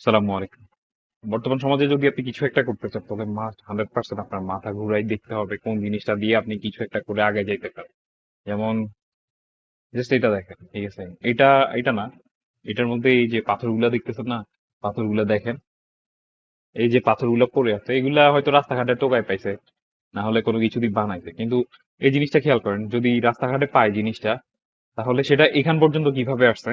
আসসালামু আলাইকুম। বর্তমান সমাজে যদি আপনি কিছু একটা করতে চান তবে মাস্ট 100% আপনার মাথা ঘুরাই দেখতে হবে কোন জিনিসটা দিয়ে আপনি কিছু একটা করে আগে যাইতে পারেন। যেমন জাস্ট এটা দেখেন, ঠিক আছে? এটা এটা না। এটার মধ্যে এই যে পাথরগুলা দেখতেছেন না? পাথরগুলা দেখেন। এই যে পাথরগুলা পড়ে আছে এগুলা হয়তো রাস্তাঘাটে টোকায় পাইছে। না হলে কোনো কিছু দিয়ে বানাইছে। কিন্তু এই জিনিসটা খেয়াল করেন যদি রাস্তাঘাটে পায় জিনিসটা তাহলে সেটা এখান পর্যন্ত কীভাবে আসছে?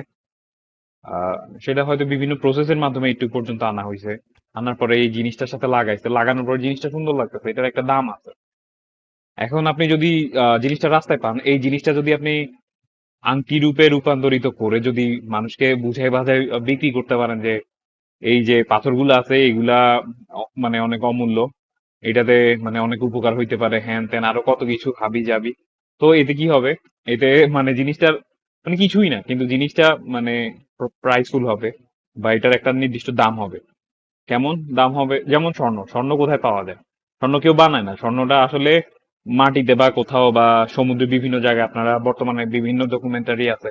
সেটা হয়তো বিভিন্ন প্রসেসের মাধ্যমে একটু পর্যন্ত আনা হয়েছে আনার পরে এই জিনিসটার সাথে লাগাইছে। লাগানোর পর জিনিসটা সুন্দর লাগতেছে। এটার একটা দাম আছে। এখন আপনি যদি জিনিসটা রাস্তায় পান, এই জিনিসটা যদি আপনি আংটি রূপে রূপান্তরিত করে যদি মানুষকে বুঝাই বাঝায় বিক্রি করতে পারেন যে, এই যে পাথরগুলা আছে এগুলা মানে অনেক অমূল্য। এটাতে মানে অনেক উপকার হইতে পারে হ্যান-ত্যান আরও কত কিছু হাবি যাবি তো এতে কি হবে? এতে মানে জিনিসটার মানে কিছুই না। কিন্তু জিনিসটা মানে প্রাইসফুল হবে বা এটার একটা নির্দিষ্ট দাম হবে। কেমন দাম হবে? যেমন স্বর্ণ। স্বর্ণ কোথায় পাওয়া যায়? স্বর্ণ কেউ বানায় না। স্বর্ণটা আসলে মাটিতে বা কোথাও বা সমুদ্রে বিভিন্ন জায়গায় আপনারা বর্তমানে বিভিন্ন ডকুমেন্টারি আছে।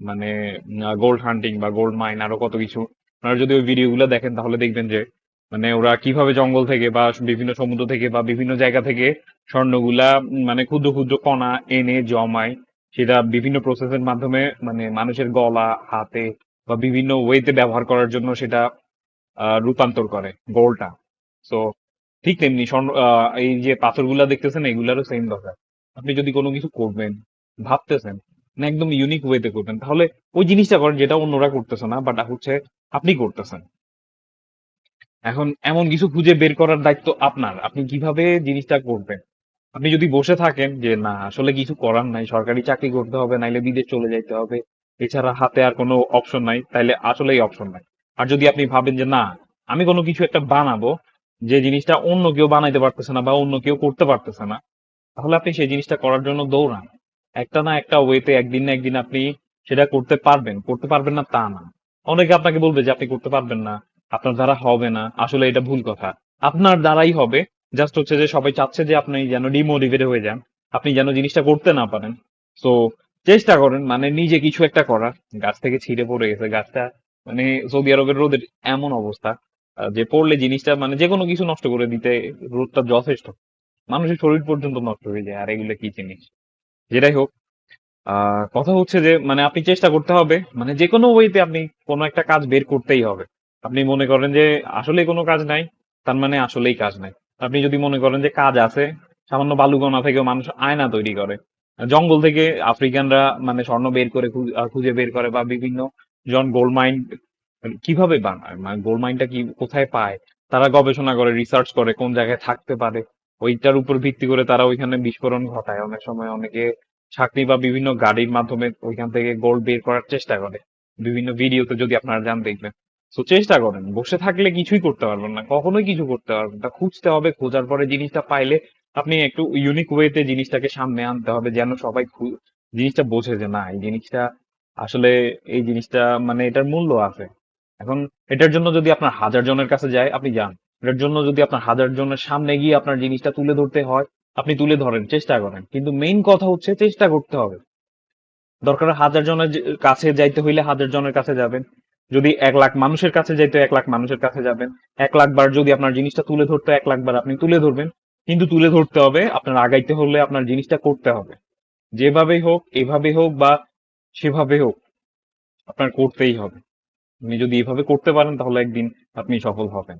মানে গোল্ড হান্টিং বা গোল্ড মাইন আরও কত কিছু। আপনারা যদি ওই ভিডিওগুলা দেখেন তাহলে দেখবেন যে মানে ওরা কীভাবে জঙ্গল থেকে বা বিভিন্ন সমুদ্র থেকে বা বিভিন্ন জায়গা থেকে স্বর্ণগুলা মানে ক্ষুদ্র, ক্ষুদ্র কণা এনে জমায়। সেটা বিভিন্ন প্রসেসের মাধ্যমে মানে মানুষের গলা, হাতে বা বিভিন্ন ওয়েতে ব্যবহার করার জন্য সেটা রূপান্তর করে গোলটা সো ঠিক তেমনি স্বর্ণ এই যে পাথরগুলা দেখতেছেন এগুলারও সেম দরকার। আপনি যদি কোন কিছু করবেন, ভাবতেছেন মানে একদম ইউনিক ওয়েতে করবেন তাহলে ওই জিনিসটা করেন যেটা অন্যরা করতেছে না বাট হচ্ছে আপনি করতেছেন। এখন এমন কিছু খুঁজে বের করার দায়িত্ব আপনার। আপনি কীভাবে জিনিসটা করবেন? আপনি যদি বসে থাকেন যে না আসলে কিছু করার নাই, সরকারি চাকরি করতে হবে নাইলে বিদেশ চলে যাইতে হবে। এছাড়া হাতে আর কোনো অপশন নাই, তাইলে আসলেই অপশন নাই। আর যদি আপনি ভাবেন যে না আমি কোনো কিছু একটা বানাবো, যে জিনিসটা অন্য কেউ বানাইতে পারতেছে না বা অন্য কেউ করতে পারতেছে না, তাহলে আপনি সেই জিনিসটা করার জন্য দৌড়ান। একটা না একটা ওয়েতে একদিন না একদিন আপনি সেটা করতে পারবেন। করতে পারবেন না তা না। অনেকে আপনাকে বলবে যে আপনি করতে পারবেন না, আপনার দ্বারা হবে না। আসলে এটা ভুল কথা। আপনার দ্বারাই হবে। জাস্ট হচ্ছে যে সবাই চাচ্ছে যে আপনি যেন ডিমোটিভেট হয়ে যান। আপনি যেন জিনিসটা করতে না পারেন। সো চেষ্টা করেন মানে নিজে কিছু একটা করার। গাছ থেকে ছিঁড়ে পড়ে গেছে। গাছটা মানে সৌদি আরবের রোদের এমন অবস্থা যে পড়লে জিনিসটা মানে যেকোনো কিছু নষ্ট করে দিতে রোদটা যথেষ্ট। মানুষের শরীর পর্যন্ত নষ্ট হয়ে যায়। আর এগুলা কি জিনিস? যেটাই হোক, কথা হচ্ছে যে মানে আপনি চেষ্টা করতে হবে। মানে যেকোনো ওয়েতে আপনি কোন একটা কাজ বের করতেই হবে। আপনি মনে করেন যে আসলে কোনো কাজ নাই, তার মানে আসলেই কাজ নাই। আপনি যদি মনে করেন যে কাজ আছে, সামান্য বালুকণা থেকেও মানুষ আয়না তৈরি করে। জঙ্গল থেকে আফ্রিকানরা মানে স্বর্ণ বের করে খুঁজে বের করে বা বিভিন্ন জন গোল্ড মাইন কীভাবে বানায়? মানে গোল্ড মাইনটা কি কোথায় পায়? তারা গবেষণা করে, রিসার্চ করে কোন জায়গায় থাকতে পারে। ওইটার উপর ভিত্তি করে তারা ওইখানে বিস্ফোরণ ঘটায়। অনেক সময় অনেকে চাকরি বা বিভিন্ন গাড়ির মাধ্যমে ওইখান থেকে গোল্ড বের করার চেষ্টা করে। বিভিন্ন ভিডিওতে যদি আপনারা যান দেখবেন। তো চেষ্টা করেন। বসে থাকলে কিছুই করতে পারবেন না। কখনোই কিছু করতে পারবেন না। খুঁজতে হবে। খোঁজার পরে জিনিসটা পাইলে আপনি একটু ইউনিক ওয়েতে জিনিসটাকে সামনে আনতে হবে যেন সবাই খু জিনিসটা বোঝে যে না এই জিনিসটা আসলে এই জিনিসটা মানে এটার মূল্য আছে। এখন এটার জন্য যদি আপনার হাজার জনের কাছে যায় আপনি যান। এটার জন্য যদি আপনার হাজার জনের সামনে গিয়ে আপনার জিনিসটা তুলে ধরতে হয়, আপনি তুলে ধরেন, চেষ্টা করেন। কিন্তু মেইন কথা হচ্ছে চেষ্টা করতে হবে। দরকার হাজার জনের কাছে যাইতে হইলে হাজার জনের কাছে যাবেন। যদি ১ লাখ মানুষের কাছে যাইতে ১ লাখ মানুষের কাছে যাবেন। ১ লাখ বার যদি আপনার জিনিসটা তুলে ধরতে ১ লাখ বার আপনি তুলে ধরবেন। কিন্তু তুলে ধরতে হবে, আপনার আগাইতে হলে আপনার জিনিসটা করতে হবে। যেভাবেই হোক, এভাবে হোক বা সেভাবে হোক, আপনার করতেই হবে। আপনি যদি এভাবে করতে পারেন তাহলে একদিন আপনি সফল হবেন।